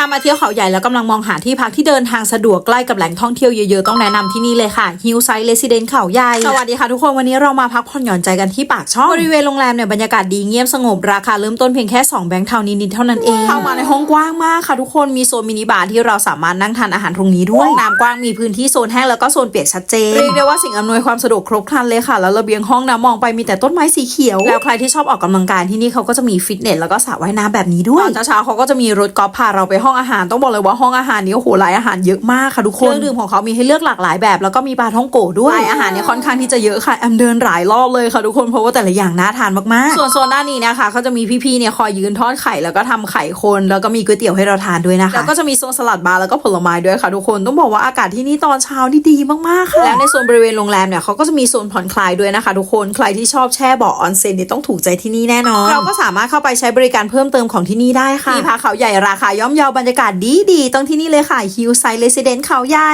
ถ้ามาเที่ยวเขาใหญ่แล้วกำลังมองหาที่พักที่เดินทางสะดวกใกล้กับแหล่งท่องเที่ยวเยอะๆ ต้องแนะนำที่นี่เลยค่ะ Hillside Residence เขาใหญ่ สวัสดีค่ะทุกคนวันนี้เรามาพักผ่อนหย่อนใจกันที่ปากช่อง บริเวณโรงแรมเนี่ยบรรยากาศดีเงียบสงบราคาเริ่มต้นเพียงแค่ 2 แบงค์เท่านิดๆเท่านั้นเองเข้ามาในห้องกว้างมากค่ะทุกคนมีโซนมินิบาร์ที่เราสามารถนั่งทานอาหารตรงนี้ด้วยห้องน้ำกว้างมีพื้นที่โซนแห้งแล้วก็โซนเปียกชัดเจนเรียกได้ว่าสิ่งอำนวยความสะดวกครบครันเลยค่ะแล้วระเบียงห้องน้ำมองไปมีแต่ต้นไม้สีเขียวแล้วใครที่ชอบออกกำลังกายที่นี่เขาก็จะมีฟิตเนสแล้วก็สระว่ายน้ำแบบนี้ด้วยตอนเช้าๆเขาก็จะมีรถกอล์ฟพาเราไปห้องอาหารต้องบอกเลยว่าห้องอาหารนี้โอ้โหหลายอาหารเยอะมากค่ะทุกคนเครื่องดื่มของเขามีให้เลือกหลากหลายแบบ แล้วก็มีปลาท่องโกะด้วยอาหารเนี่ยค่อนข้างที่จะเยอะค่ะแอมเดินหลายรอบเลยค่ะทุกคนเพราะว่าแต่ละอย่างน่าทานมากๆ ส่วนโซนด้านนี้นะคะเขาจะมีพี่ๆเนี่ยคอยยืนทอดไข่แล้วก็ทำไข่คนแล้วก็มีก๋วยเตี๋ยวให้เราทานด้วยนะคะแล้วก็จะมีโซนสลัดบาร์แล้วก็ผลไม้ด้วยค่ะทุกคนต้องบอกว่าอากาศที่นี่ตอนเช้านี่ดีมากๆค่ะและในโซนบริเวณโรงแรมเนี่ยเขาก็จะมีโซนผ่อนคลายด้วยนะคะ ทุกคนใครที่ชอบแช่เบาะออนเซ็นเนี่ยต้องถูกใจที่นี่แน่นอนเราก็สามารถเข้าไปใช้บริการเพิ่มเติมของที่นี่ได้ค่ะที่พักเขาใหญ่ราคาย่อมเยาบรรยากาศดีๆ ต้องที่นี่เลยค่ะฮิลไซเลสเดนเขาใหญ่